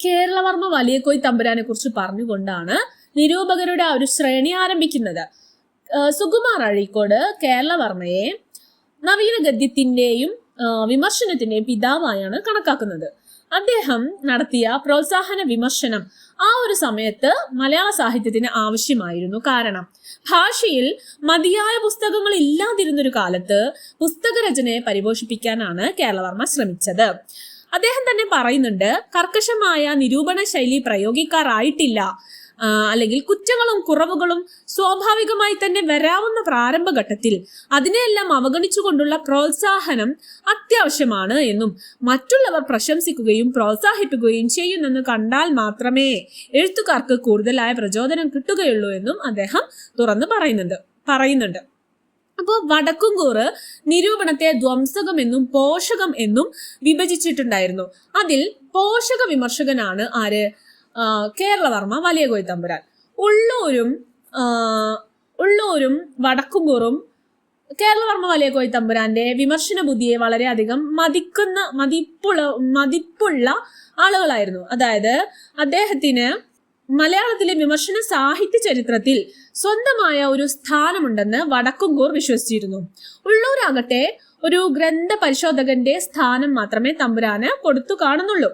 കേരളവർമ്മ വലിയക്കോയി തമ്പുരാനെ കുറിച്ച് പറഞ്ഞുകൊണ്ടാണ് നിരൂപകരുടെ ആ ഒരു ശ്രേണി ആരംഭിക്കുന്നത്. സുകുമാർ അഴീക്കോട് കേരളവർമ്മയെ നവീന ഗദ്യത്തിന്റെയും വിമർശനത്തിന്റെയും പിതാവായാണ് കണക്കാക്കുന്നത്. അദ്ദേഹം നടത്തിയ പ്രോത്സാഹന വിമർശനം ആ ഒരു സമയത്ത് മലയാള സാഹിത്യത്തിന് ആവശ്യമായിരുന്നു കാരണം ഭാഷയിൽ മതിയായ പുസ്തകങ്ങൾ ഇല്ലാതിരുന്നൊരു കാലത്ത് പുസ്തകരചനയെ പരിപോഷിപ്പിക്കാനാണ് കേരളവർമ്മ ശ്രമിച്ചത്. അദ്ദേഹം തന്നെ പറയുന്നുണ്ട് കർക്കശമായ നിരൂപണ ശൈലി പ്രയോഗിക്കാറായിട്ടില്ല. അല്ലെങ്കിൽ കുറ്റങ്ങളും കുറവുകളും സ്വാഭാവികമായി തന്നെ വരാവുന്ന പ്രാരംഭഘട്ടത്തിൽ അതിനെയെല്ലാം അവഗണിച്ചുകൊണ്ടുള്ള പ്രോത്സാഹനം അത്യാവശ്യമാണ് എന്നും മറ്റുള്ളവർ പ്രശംസിക്കുകയും പ്രോത്സാഹിപ്പിക്കുകയും ചെയ്യുന്നെന്ന് കണ്ടാൽ മാത്രമേ എഴുത്തുകാർക്ക് കൂടുതലായ പ്രചോദനം കിട്ടുകയുള്ളൂ എന്നും അദ്ദേഹം തുറന്നു പറയുന്നുണ്ട് പറയുന്നുണ്ട്. അപ്പോൾ വടക്കുംകൂറ് നിരൂപണത്തെ ധ്വംസകം എന്നും പോഷകം എന്നും വിഭജിച്ചിട്ടുണ്ടായിരുന്നു. അതിൽ പോഷക വിമർശകനാണ് ആര്? കേരളവർമ്മ വലിയ കോയിത്തമ്പുരാൻ ഉള്ളൂരും ഉള്ളൂരും വടക്കുംകൂറും കേരളവർമ്മ വലിയ കോയിത്തമ്പുരാന്റെ വിമർശന ബുദ്ധിയെ വളരെയധികം മതിക്കുന്ന മതിപ്പുള്ള മതിപ്പുള്ള ആളുകളായിരുന്നു. അതായത് അദ്ദേഹത്തിന് മലയാളത്തിലെ വിമർശന സാഹിത്യ ചരിത്രത്തിൽ സ്വന്തമായ ഒരു സ്ഥാനമുണ്ടെന്ന് വടക്കുംകൂർ വിശ്വസിച്ചിരുന്നു. ഉള്ളൂരാകട്ടെ ഒരു ഗ്രന്ഥ പരിശോധകന്റെ സ്ഥാനം മാത്രമേ തമ്പുരാന് കൊടുത്തു കാണുന്നുള്ളൂ.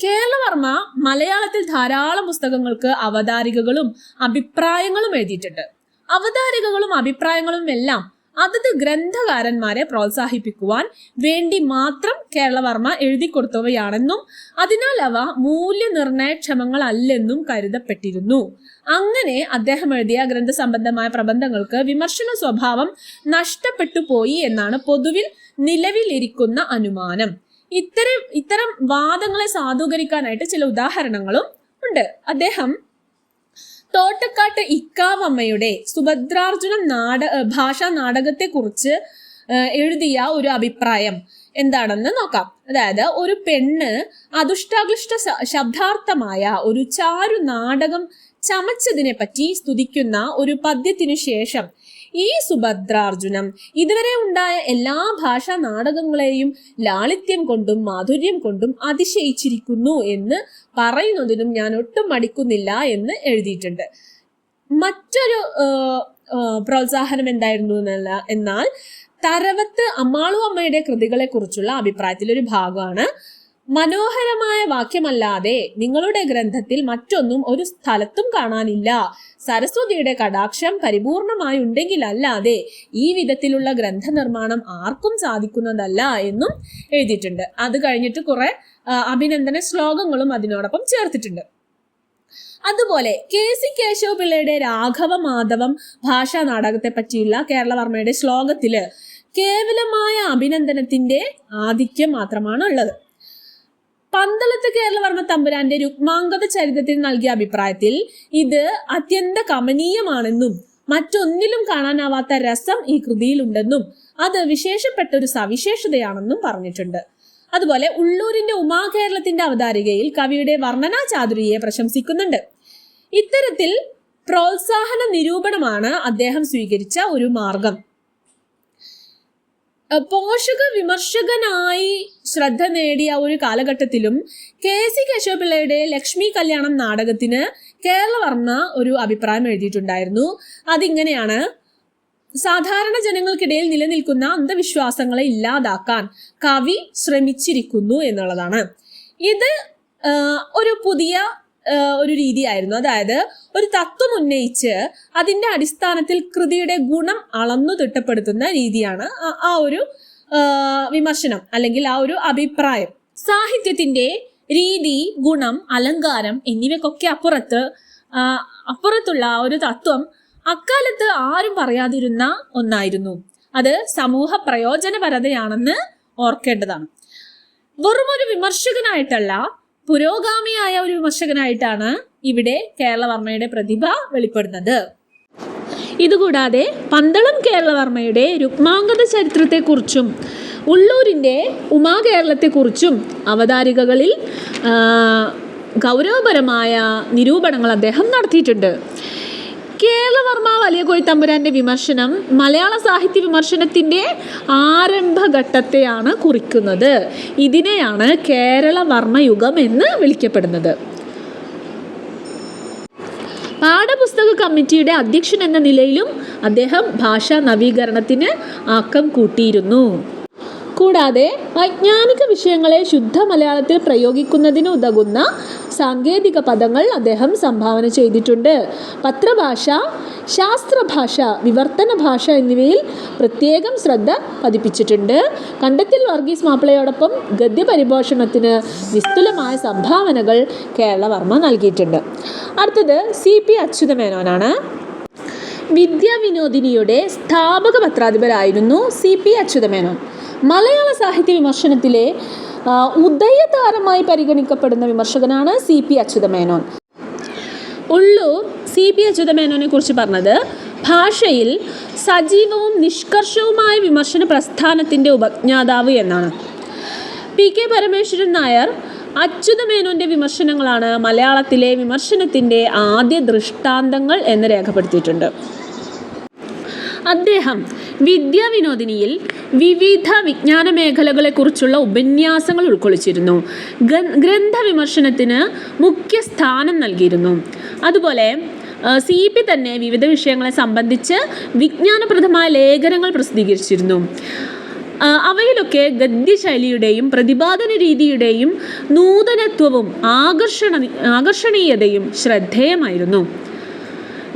കേരളവർമ്മ മലയാളത്തിൽ ധാരാളം പുസ്തകങ്ങൾക്ക് അവതാരികകളും അഭിപ്രായങ്ങളും എഴുതിയിട്ടുണ്ട്. അവതാരികകളും അഭിപ്രായങ്ങളും എല്ലാം അതത് ഗ്രന്ഥകാരന്മാരെ പ്രോത്സാഹിപ്പിക്കുവാൻ വേണ്ടി മാത്രം കേരളവർമ്മ എഴുതി കൊടുത്തവയാണെന്നും അതിനാൽ അവ മൂല്യനിർണയക്ഷമങ്ങളല്ലെന്നും കരുതപ്പെട്ടിരുന്നു. അങ്ങനെ അദ്ദേഹം എഴുതിയ ഗ്രന്ഥസംബന്ധമായ പ്രബന്ധങ്ങൾക്ക് വിമർശന സ്വഭാവം നഷ്ടപ്പെട്ടു പോയി എന്നാണ് പൊതുവിൽ നിലവിലിരിക്കുന്ന അനുമാനം. ഇത്തരം ഇത്തരം വാദങ്ങളെ സാധൂകരിക്കാനായിട്ട് ചില ഉദാഹരണങ്ങളും ഉണ്ട്. അദ്ദേഹം തോട്ടക്കാട്ട് ഇക്കാവമ്മയുടെ സുഭദ്രാർജുനം നാട ഭാഷാ നാടകത്തെ കുറിച്ച് എഴുതിയ ഒരു അഭിപ്രായം എന്താണെന്ന് നോക്കാം. അതായത് ഒരു പെണ്ണ് അതുഷ്ടാക്ലിഷ്ട ശബ്ദാർത്ഥമായ ഒരു ചാരു നാടകം ചമച്ചതിനെ പറ്റി സ്തുതിക്കുന്ന ഒരു പദ്യത്തിനു ശേഷം ഈ സുഭദ്രാർജുനം. ഇതുവരെ ഉണ്ടായ എല്ലാ ഭാഷാ നാടകങ്ങളെയും ലാളിത്യം കൊണ്ടും മാധുര്യം കൊണ്ടും അതിശയിച്ചിരിക്കുന്നു എന്ന് പറയുന്നതിനും ഞാൻ ഒട്ടും മടിക്കുന്നില്ല എന്ന് എഴുതിയിട്ടുണ്ട്. മറ്റൊരു പ്രോത്സാഹനം എന്തായിരുന്നു എന്നല്ല എന്നാൽ തരവത്ത് അമ്മാളു അമ്മയുടെ കൃതികളെ കുറിച്ചുള്ള അഭിപ്രായത്തിലൊരു ഭാഗമാണ് മനോഹരമായ വാക്യമല്ലാതെ നിങ്ങളുടെ ഗ്രന്ഥത്തിൽ മറ്റൊന്നും ഒരു സ്ഥലത്തും കാണാനില്ല. സരസ്വതിയുടെ കടാക്ഷം പരിപൂർണമായി ഉണ്ടെങ്കിലല്ലാതെ ഈ വിധത്തിലുള്ള ഗ്രന്ഥനിർമ്മാണം ആർക്കും സാധിക്കുന്നതല്ല എന്നും എഴുതിയിട്ടുണ്ട്. അത് കഴിഞ്ഞിട്ട് കുറെ അഭിനന്ദന ശ്ലോകങ്ങളും അതിനോടൊപ്പം ചേർത്തിട്ടുണ്ട്. അതുപോലെ കെ സി കേശവ പിള്ളയുടെ രാഘവ മാധവം ഭാഷാ നാടകത്തെ പറ്റിയുള്ള കേരളവർമ്മയുടെ ശ്ലോകത്തിൽ കേവലമായ അഭിനന്ദനത്തിന്റെ ആധിക്യം മാത്രമാണ് ഉള്ളത് പന്തളത്ത് കേരളവർമ്മ തമ്പുരാന്റെ രുക്മാംഗത ചരിത്രത്തിൽ നൽകിയ അഭിപ്രായത്തിൽ ഇത് അത്യന്ത കമനീയമാണെന്നും മറ്റൊന്നിലും കാണാനാവാത്ത രസം ഈ കൃതിയിലുണ്ടെന്നും അത് വിശേഷപ്പെട്ട ഒരു സവിശേഷതയാണെന്നും പറഞ്ഞിട്ടുണ്ട്. അതുപോലെ ഉള്ളൂരിന്റെ ഉമാകേരളത്തിന്റെ അവതാരികയിൽ കവിയുടെ വർണനാ ചാതുരിയെ പ്രശംസിക്കുന്നുണ്ട്. ഇത്തരത്തിൽ പ്രോത്സാഹന നിരൂപണമാണ് അദ്ദേഹം സ്വീകരിച്ച ഒരു മാർഗം. പോഷക വിമർശകനായി ശ്രദ്ധ നേടിയ ഒരു കാലഘട്ടത്തിലും കെ സി കേശവപിള്ളയുടെ ലക്ഷ്മി കല്യാണം നാടകത്തിന് കേരളവർമ്മ ഒരു അഭിപ്രായം എഴുതിയിട്ടുണ്ടായിരുന്നു. അതിങ്ങനെയാണ് സാധാരണ ജനങ്ങൾക്കിടയിൽ നിലനിൽക്കുന്ന അന്ധവിശ്വാസങ്ങളെ ഇല്ലാതാക്കാൻ കവി ശ്രമിച്ചിരിക്കുന്നു എന്നുള്ളതാണ്. ഇത് ഒരു പുതിയ ഒരു രീതിയായിരുന്നു. അതായത് ഒരു തത്വം ഉന്നയിച്ച് അതിന്റെ അടിസ്ഥാനത്തിൽ കൃതിയുടെ ഗുണം അളന്നു തിട്ടപ്പെടുത്തുന്ന രീതിയാണ് ആ- ഒരു വിമർശനം അല്ലെങ്കിൽ ആ ഒരു അഭിപ്രായം. സാഹിത്യത്തിന്റെ രീതി ഗുണം അലങ്കാരം എന്നിവയ്ക്കൊക്കെ അപ്പുറത്ത് അപ്പുറത്തുള്ള ആ ഒരു തത്വം അക്കാലത്ത് ആരും പറയാതിരുന്ന ഒന്നായിരുന്നു. അത് സമൂഹ പ്രയോജനപരതയാണെന്ന് ഓർക്കേണ്ടതാണ്. വെറുമൊരു വിമർശകനായിട്ടല്ല പുരോഗാമിയായ ഒരു വിമർശകനായിട്ടാണ് ഇവിടെ കേരളവർമ്മയുടെ പ്രതിഭ വെളിപ്പെടുന്നത്. ഇതുകൂടാതെ പന്തളം കേരളവർമ്മയുടെ രുക്മാംഗത ചരിത്രത്തെക്കുറിച്ചും ഉള്ളൂരിന്റെ ഉമാകേരളത്തെക്കുറിച്ചും അവതാരികകളിൽ ഗൗരവപരമായ നിരൂപണങ്ങൾ അദ്ദേഹം നടത്തിയിട്ടുണ്ട്. കേരളവർമ്മ വലിയ കോയിത്തമ്പുരാന്റെ വിമർശനം മലയാള സാഹിത്യ വിമർശനത്തിന്റെ ആരംഭഘട്ടത്തെയാണ് കുറിക്കുന്നത്. ഇതിനെയാണ് കേരളവർമ്മ യുഗം എന്ന് വിളിക്കപ്പെടുന്നത്. പാഠപുസ്തക കമ്മിറ്റിയുടെ അധ്യക്ഷൻ എന്ന നിലയിലും അദ്ദേഹം ഭാഷാ നവീകരണത്തിന് ആക്കം കൂട്ടിയിരുന്നു. കൂടാതെ വൈജ്ഞാനിക വിഷയങ്ങളെ ശുദ്ധ മലയാളത്തിൽ പ്രയോഗിക്കുന്നതിന് ഉതകുന്ന സാങ്കേതിക പദങ്ങൾ അദ്ദേഹം സംഭാവന ചെയ്തിട്ടുണ്ട്. പത്രഭാഷ ശാസ്ത്രഭാഷ വിവർത്തന ഭാഷ എന്നിവയിൽ പ്രത്യേകം ശ്രദ്ധ പതിപ്പിച്ചിട്ടുണ്ട്. കണ്ടത്തിൽ വർഗീസ് മാപ്പിളയോടൊപ്പം ഗദ്യപരിപോഷണത്തിന് നിസ്തുലമായ സംഭാവനകൾ കേരളവർമ്മ നൽകിയിട്ടുണ്ട്. അടുത്തത് സി പി അച്യുതമേനോനാണ്. വിദ്യാവിനോദിനിയുടെ സ്ഥാപക പത്രാധിപരായിരുന്നു സി പി അച്യുതമേനോൻ. മലയാള സാഹിത്യ വിമർശനത്തിലെ ഉദയതാരമായി പരിഗണിക്കപ്പെടുന്ന വിമർശകനാണ് സി പി അച്യുതമേനോൻ. ഉള്ളൂ സി പി അച്യുതമേനോനെ കുറിച്ച് പറഞ്ഞത്. ഭാഷയിൽ സജീവവും നിഷ്കർഷവുമായ വിമർശന പ്രസ്ഥാനത്തിന്റെ ഉപജ്ഞാതാവ് എന്നാണ്. പി കെ പരമേശ്വരൻ നായർ അച്യുതമേനോന്റെ വിമർശനങ്ങളാണ് മലയാളത്തിലെ വിമർശനത്തിന്റെ ആദ്യ ദൃഷ്ടാന്തങ്ങൾ എന്ന് രേഖപ്പെടുത്തിയിട്ടുണ്ട്. അദ്ദേഹം വിദ്യാവിനോദിനിയിൽ വിവിധ വിജ്ഞാന മേഖലകളെക്കുറിച്ചുള്ള ഉപന്യാസങ്ങൾ ഉൾക്കൊള്ളിച്ചിരുന്നു. ഗ്രന്ഥ വിമർശനത്തിന് മുഖ്യ സ്ഥാനം നൽകിയിരുന്നു. അതുപോലെ സി പി തന്നെ വിവിധ വിഷയങ്ങളെ സംബന്ധിച്ച് വിജ്ഞാനപ്രദമായ ലേഖനങ്ങൾ പ്രസിദ്ധീകരിച്ചിരുന്നു. അവയിലൊക്കെ ഗദ്യശൈലിയുടെയും പ്രതിപാദന രീതിയുടെയും നൂതനത്വവും ആകർഷണ ആകർഷണീയതയും ശ്രദ്ധേയമായിരുന്നു.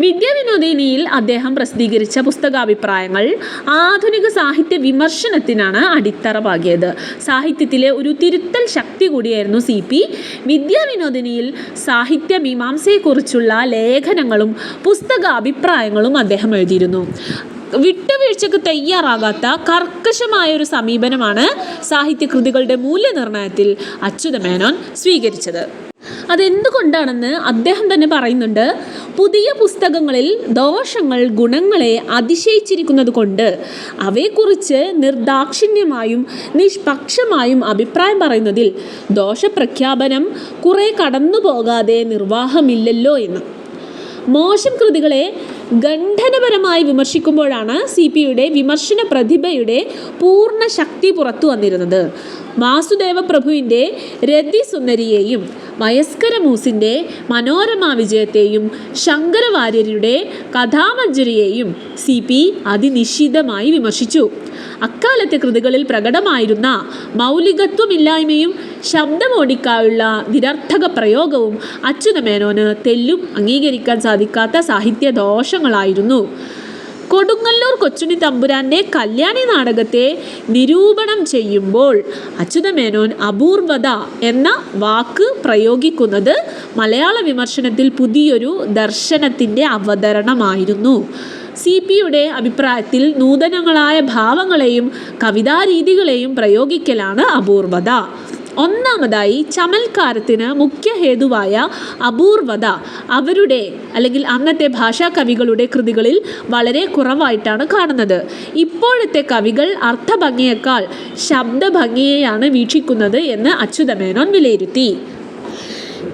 വിദ്യാവിനോദിനിയിൽ അദ്ദേഹം പ്രസിദ്ധീകരിച്ച പുസ്തകാഭിപ്രായങ്ങൾ ആധുനിക സാഹിത്യ വിമർശനത്തിനാണ് അടിത്തറ പാകിയത് സാഹിത്യത്തിലെ ഒരു തിരുത്തൽ ശക്തി കൂടിയായിരുന്നു സി പി. വിദ്യാവിനോദിനിയിൽ സാഹിത്യ മീമാംസയെക്കുറിച്ചുള്ള ലേഖനങ്ങളും പുസ്തകാഭിപ്രായങ്ങളും അദ്ദേഹം എഴുതിയിരുന്നു. വിട്ടുവീഴ്ചക്ക് തയ്യാറാകാത്ത കർക്കശമായ ഒരു സമീപനമാണ് സാഹിത്യകൃതികളുടെ മൂല്യനിർണയത്തിൽ അച്യുതമേനോൻ സ്വീകരിച്ചത്. അതെന്തുകൊണ്ടാണെന്ന് അദ്ദേഹം തന്നെ പറയുന്നുണ്ട്. പുതിയ പുസ്തകങ്ങളിൽ ദോഷങ്ങൾ ഗുണങ്ങളെ അതിശയിച്ചിരിക്കുന്നത് കൊണ്ട് അവയെക്കുറിച്ച് നിർദാക്ഷിണ്യമായും നിഷ്പക്ഷമായും അഭിപ്രായം പറയുന്നതിൽ ദോഷപ്രഖ്യാപനം കുറെ കടന്നു പോകാതെ നിർവാഹമില്ലല്ലോ എന്ന്. മോശം കൃതികളെ ഖണ്ഡനപരമായി വിമർശിക്കുമ്പോഴാണ് സി പി യുടെ വിമർശന പ്രതിഭയുടെ പൂർണ ശക്തി പുറത്തു വന്നിരുന്നത്. വാസുദേവ പ്രഭുവിന്റെ രതി സുന്ദരിയെയും വയസ്കര മൂസിന്റെ മനോരമ വിജയത്തെയും ശങ്കരവാര്യരുടെ കഥാമഞ്ജരിയെയും സി പി അതിനിശ്ചിതമായി വിമർശിച്ചു. അക്കാലത്തെ കൃതികളിൽ പ്രകടമായിരുന്ന മൗലികത്വമില്ലായ്മയും ശബ്ദമോടിക്കായുള്ള നിരർത്ഥക പ്രയോഗവും അച്യുതമേനോന് തെല്ലും അംഗീകരിക്കാൻ സാധിക്കാത്ത സാഹിത്യ ദോഷങ്ങളായിരുന്നു കൊടുങ്ങല്ലൂർ കൊച്ചുണ്ണി തമ്പുരാന്റെ കല്യാണി നാടകത്തെ നിരൂപണം ചെയ്യുമ്പോൾ അച്യുതമേനോൻ അപൂർവത എന്ന വാക്ക് പ്രയോഗിക്കുന്നത് മലയാള വിമർശനത്തിൽ പുതിയൊരു ദർശനത്തിന്റെ അവതരണമായിരുന്നു. സി പിയുടെ അഭിപ്രായത്തിൽ നൂതനങ്ങളായ ഭാവങ്ങളെയും കവിതാരീതികളെയും പ്രയോഗിക്കലാണ് അപൂർവത ഒന്നാമതായി ചമൽക്കാരത്തിന് മുഖ്യ ഹേതുവായ അപൂർവത അവരുടെ അല്ലെങ്കിൽ അന്നത്തെ ഭാഷാ കവികളുടെ കൃതികളിൽ വളരെ കുറവായിട്ടാണ് കാണുന്നത്. ഇപ്പോഴത്തെ കവികൾ അർത്ഥഭംഗിയേക്കാൾ ശബ്ദഭംഗിയെയാണ് വീക്ഷിക്കുന്നത് എന്ന് അച്യുതമേനോൻ വിലയിരുത്തി.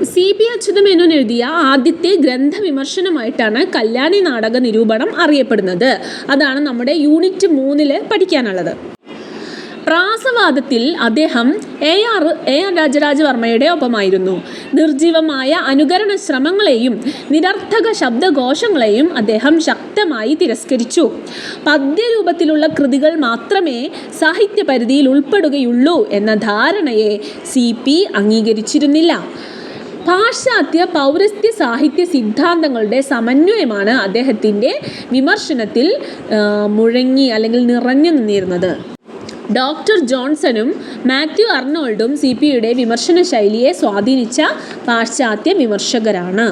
സി പി അച്യുതമേനോൻ എഴുതിയ ആദ്യത്തെ ഗ്രന്ഥവിമർശനമായിട്ടാണ് കല്യാണി നാടക നിരൂപണം അറിയപ്പെടുന്നത്. അതാണ് നമ്മുടെ യൂണിറ്റ് മൂന്നിൽ പഠിക്കാനുള്ളത്. പ്രാസവാദത്തിൽ അദ്ദേഹം എ ആർ എ ആർ രാജരാജവർമ്മയുടെ ഒപ്പമായിരുന്നു. നിർജീവമായ അനുകരണ ശ്രമങ്ങളെയും നിരർത്ഥക ശബ്ദഘോഷങ്ങളെയും അദ്ദേഹം ശക്തമായി തിരസ്കരിച്ചു. പദ്യരൂപത്തിലുള്ള കൃതികൾ മാത്രമേ സാഹിത്യ പരിധിയിൽ ഉൾപ്പെടുകയുള്ളൂ എന്ന ധാരണയെ സി പി അംഗീകരിച്ചിരുന്നില്ല. പാശ്ചാത്യ പൗരസ്ത്യ സാഹിത്യ സിദ്ധാന്തങ്ങളുടെ സമന്വയമാണ് അദ്ദേഹത്തിന്റെ വിമർശനത്തിൽ മുഴങ്ങി അല്ലെങ്കിൽ നിറഞ്ഞു നിന്നിരുന്നത്. ഡോക്ടർ ജോൺസണും മാത്യു അർണോൾഡും സി പി യുടെ വിമർശന ശൈലിയെ സ്വാധീനിച്ച പാശ്ചാത്യ വിമർശകരാണ്.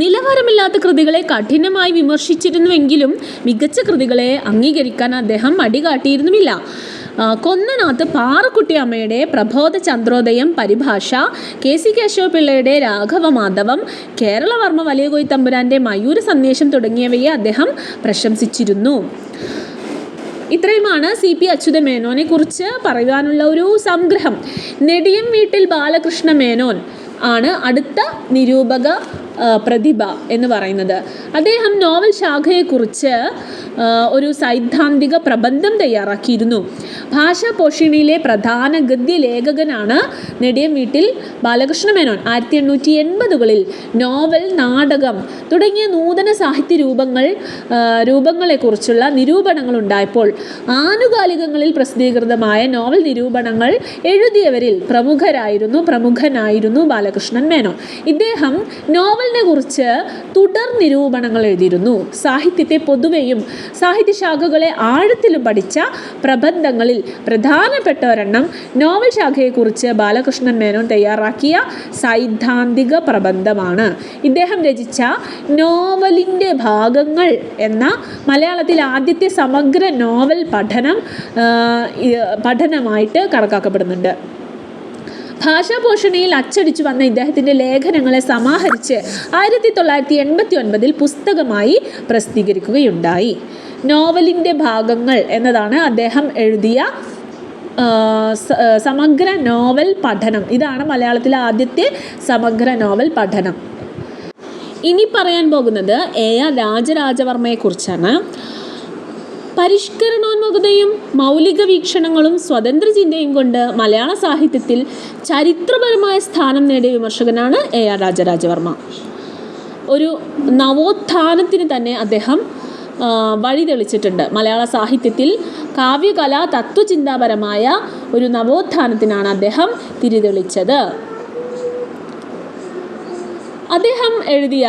നിലവാരമില്ലാത്ത കൃതികളെ കഠിനമായി വിമർശിച്ചിരുന്നുവെങ്കിലും മികച്ച കൃതികളെ അംഗീകരിക്കാൻ അദ്ദേഹം മടികാട്ടിയിരുന്നുമില്ല കൊന്നനാത്ത് പാറക്കുട്ടി അമ്മയുടെ പ്രബോധ ചന്ദ്രോദയം പരിഭാഷ കെ സി കേശവപിള്ളയുടെ രാഘവമാധവം കേരളവർമ്മ വലിയ കൊയ്ത്തമ്പുരാന്റെ മയൂര സന്ദേശം തുടങ്ങിയവയെ അദ്ദേഹം പ്രശംസിച്ചിരുന്നു. ഇത്രയുമാണ് സി പി അച്യുത മേനോനെ കുറിച്ച് പറയാനുള്ള ഒരു സംഗ്രഹം. നെടിയം വീട്ടിൽ ബാലകൃഷ്ണ മേനോൻ ആണ് അടുത്ത നിരൂപക പ്രതിഭ എന്ന് പറയുന്നത്. അദ്ദേഹം നോവൽ ശാഖയെക്കുറിച്ച് ഒരു സൈദ്ധാന്തിക പ്രബന്ധം തയ്യാറാക്കിയിരുന്നു. ഭാഷാ പോഷിണിയിലെ പ്രധാന ഗദ്യ ലേഖകനാണ് നെടിയം വീട്ടിൽ ബാലകൃഷ്ണ മേനോൻ. ആയിരത്തി എണ്ണൂറ്റി എൺപതുകളിൽ നോവൽ നാടകം തുടങ്ങിയ നൂതന സാഹിത്യ രൂപങ്ങൾ രൂപങ്ങളെക്കുറിച്ചുള്ള നിരൂപണങ്ങൾ ഉണ്ടായപ്പോൾ ആനുകാലികങ്ങളിൽ പ്രസിദ്ധീകൃതമായ നോവൽ നിരൂപണങ്ങൾ എഴുതിയവരിൽ പ്രമുഖരായിരുന്നു പ്രമുഖനായിരുന്നു ബാലകൃഷ്ണൻ മേനോൻ. ഇദ്ദേഹം നോവലിനെ കുറിച്ച് തുടർ നിരൂപണങ്ങൾ എഴുതിയിരുന്നു. സാഹിത്യത്തെ പൊതുവെയും സാഹിത്യശാഖകളെ ആഴത്തിലും പഠിച്ച പ്രബന്ധങ്ങളിൽ പ്രധാനപ്പെട്ട ഒരെണ്ണം നോവൽ ശാഖയെക്കുറിച്ച് ബാലകൃഷ്ണൻ മേനോൻ തയ്യാറാക്കിയ സൈദ്ധാന്തിക പ്രബന്ധമാണ്. ഇദ്ദേഹം രചിച്ച നോവലിന്റെ ഭാഗങ്ങൾ എന്ന മലയാളത്തിൽ ആദ്യത്തെ സമഗ്ര നോവൽ പഠനം പഠനമായിട്ട് കണക്കാക്കപ്പെടുന്നുണ്ട്. ഭാഷാപോഷണിയിൽ അച്ചടിച്ചു വന്ന ഇദ്ദേഹത്തിന്റെ ലേഖനങ്ങളെ സമാഹരിച്ച് ആയിരത്തി തൊള്ളായിരത്തി എൺപത്തി ഒൻപതിൽ പുസ്തകമായി പ്രസിദ്ധീകരിക്കുകയുണ്ടായി. നോവലിന്റെ ഭാഗങ്ങൾ എന്നതാണ് അദ്ദേഹം എഴുതിയ സമഗ്ര നോവൽ പഠനം. ഇതാണ് മലയാളത്തിലെ ആദ്യത്തെ സമഗ്ര നോവൽ പഠനം. ഇനി പറയാൻ പോകുന്നത് എ ആർ രാജരാജവർമ്മയെക്കുറിച്ചാണ്. പരിഷ്കരണോന്മുഖതയും മൗലിക വീക്ഷണങ്ങളും സ്വതന്ത്ര ചിന്തയും കൊണ്ട് മലയാള സാഹിത്യത്തിൽ ചരിത്രപരമായ സ്ഥാനം നേടിയ വിമർശകനാണ് എ ആർ രാജരാജവർമ്മ. ഒരു നവോത്ഥാനത്തിന് തന്നെ അദ്ദേഹം വഴി തെളിച്ചിട്ടുണ്ട് മലയാള സാഹിത്യത്തിൽ കാവ്യകലാ തത്വചിന്താപരമായ ഒരു നവോത്ഥാനത്തിനാണ് അദ്ദേഹം തിരിതെളിച്ചത്. അദ്ദേഹം എഴുതിയ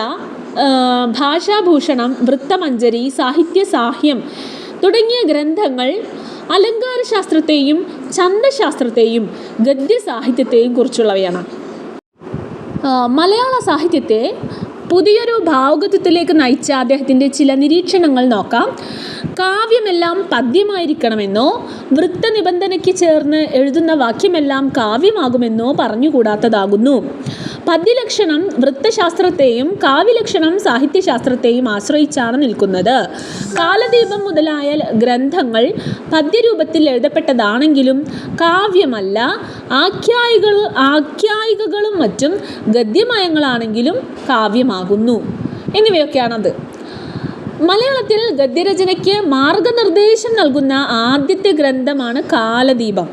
ഭാഷാഭൂഷണം വൃത്തമഞ്ജരി സാഹിത്യ സാഹ്യം തുടങ്ങിയ ഗ്രന്ഥങ്ങൾ അലങ്കാരശാസ്ത്രത്തെയും ഛന്ദശാസ്ത്രത്തെയും ഗദ്യസാഹിത്യത്തെയും കുറിച്ചുള്ളവയാണ്. മലയാള സാഹിത്യത്തെ പുതിയൊരു ഭാവുകത്വത്തിലേക്ക് നയിച്ച അദ്ദേഹത്തിന്റെ ചില നിരീക്ഷണങ്ങൾ നോക്കാം. കാവ്യമെല്ലാം പദ്യമായിരിക്കണമെന്നോ വൃത്തനിബന്ധനയ്ക്ക് ചേർന്ന് എഴുതുന്ന വാക്യമെല്ലാം കാവ്യമാകുമെന്നോ പറഞ്ഞുകൂടാത്തതാകുന്നു. പദ്യലക്ഷണം വൃത്തശാസ്ത്രത്തെയും കാവ്യലക്ഷണം സാഹിത്യശാസ്ത്രത്തെയും ആശ്രയിച്ചാണ് നിൽക്കുന്നത്. കാലദീപം മുതലായ ഗ്രന്ഥങ്ങൾ പദ്യരൂപത്തിൽ എഴുതപ്പെട്ടതാണെങ്കിലും കാവ്യമല്ല ആഖ്യായികൾ ആഖ്യായികകളും മറ്റും ഗദ്യമയങ്ങളാണെങ്കിലും കാവ്യമാകുന്നു എന്നിവയൊക്കെയാണത്. മലയാളത്തിൽ ഗദ്യരചനയ്ക്ക് മാർഗനിർദ്ദേശം നൽകുന്ന ആദ്യത്തെ ഗ്രന്ഥമാണ് കാലദീപം.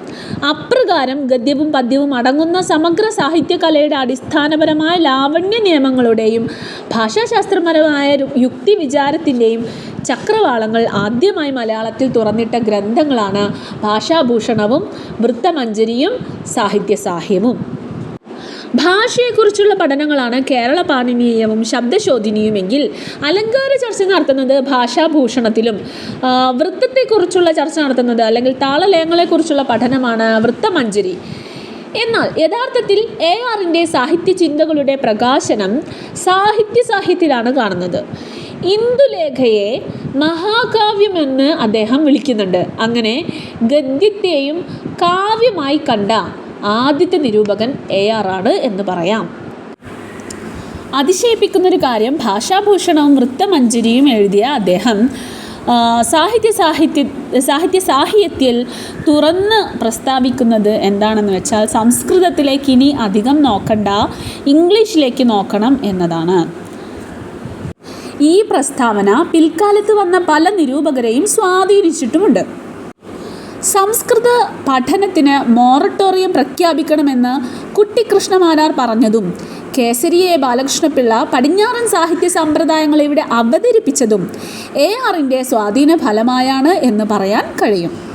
അപ്രകാരം ഗദ്യവും പദ്യവും അടങ്ങുന്ന സമഗ്ര സാഹിത്യകലയുടെ അടിസ്ഥാനപരമായ ലാവണ്യ നിയമങ്ങളുടെയും ഭാഷാശാസ്ത്രപരമായ യുക്തി വിചാരത്തിന്റെയും ചക്രവാളങ്ങൾ ആദ്യമായി മലയാളത്തിൽ തുറന്നിട്ട ഗ്രന്ഥങ്ങളാണ് ഭാഷാഭൂഷണവും വൃത്തമഞ്ജരിയും സാഹിത്യസാഹ്യവും ഭാഷയെക്കുറിച്ചുള്ള പഠനങ്ങളാണ് കേരള പാണിനീയവും ശബ്ദശോധിനിയുമെങ്കിൽ അലങ്കാര ചർച്ച നടത്തുന്നത് ഭാഷാഭൂഷണത്തിലും വൃത്തത്തെക്കുറിച്ചുള്ള ചർച്ച നടത്തുന്നത് അല്ലെങ്കിൽ താളലയങ്ങളെക്കുറിച്ചുള്ള പഠനമാണ് വൃത്തമഞ്ജരി. എന്നാൽ യഥാർത്ഥത്തിൽ എ ആറിന്റെ സാഹിത്യ ചിന്തകളുടെ പ്രകാശനം സാഹിത്യ സാഹിത്യത്തിലാണ് കാണുന്നത്. ഇന്ദുലേഖയെ മഹാകാവ്യമെന്ന് അദ്ദേഹം വിളിക്കുന്നുണ്ട്. അങ്ങനെ ഗദ്യത്തെയും കാവ്യമായി കണ്ട ആദ്യത്തെ നിരൂപകൻ എ ആർ ആണ് എന്ന് പറയാം. അതിശയിപ്പിക്കുന്നൊരു കാര്യം ഭാഷാഭൂഷണവും വൃത്തമഞ്ജരിയും എഴുതിയ അദ്ദേഹം സാഹിത്യ സാഹിത്യ സാഹിത്യ സാഹിത്യത്തിൽ തുറന്ന് പ്രസ്താവിക്കുന്നത് എന്താണെന്ന് വെച്ചാൽ സംസ്കൃതത്തിലേക്ക് ഇനി അധികം നോക്കണ്ട ഇംഗ്ലീഷിലേക്ക് നോക്കണം എന്നതാണ്. ഈ പ്രസ്താവന പിൽക്കാലത്ത് വന്ന പല നിരൂപകരെയും സ്വാധീനിച്ചിട്ടുമുണ്ട്. സംസ്കൃത പഠനത്തിന് മോറട്ടോറിയം പ്രഖ്യാപിക്കണമെന്ന് കുട്ടിക്കൃഷ്ണമാരാർ പറഞ്ഞതും കേസരിയെ ബാലകൃഷ്ണപിള്ള പടിഞ്ഞാറൻ സാഹിത്യ സമ്പ്രദായങ്ങൾ ഇവിടെ അവതരിപ്പിച്ചതും എ ആറിന്റെ സ്വാധീന ഫലമായാണ് എന്ന് പറയാൻ കഴിയും.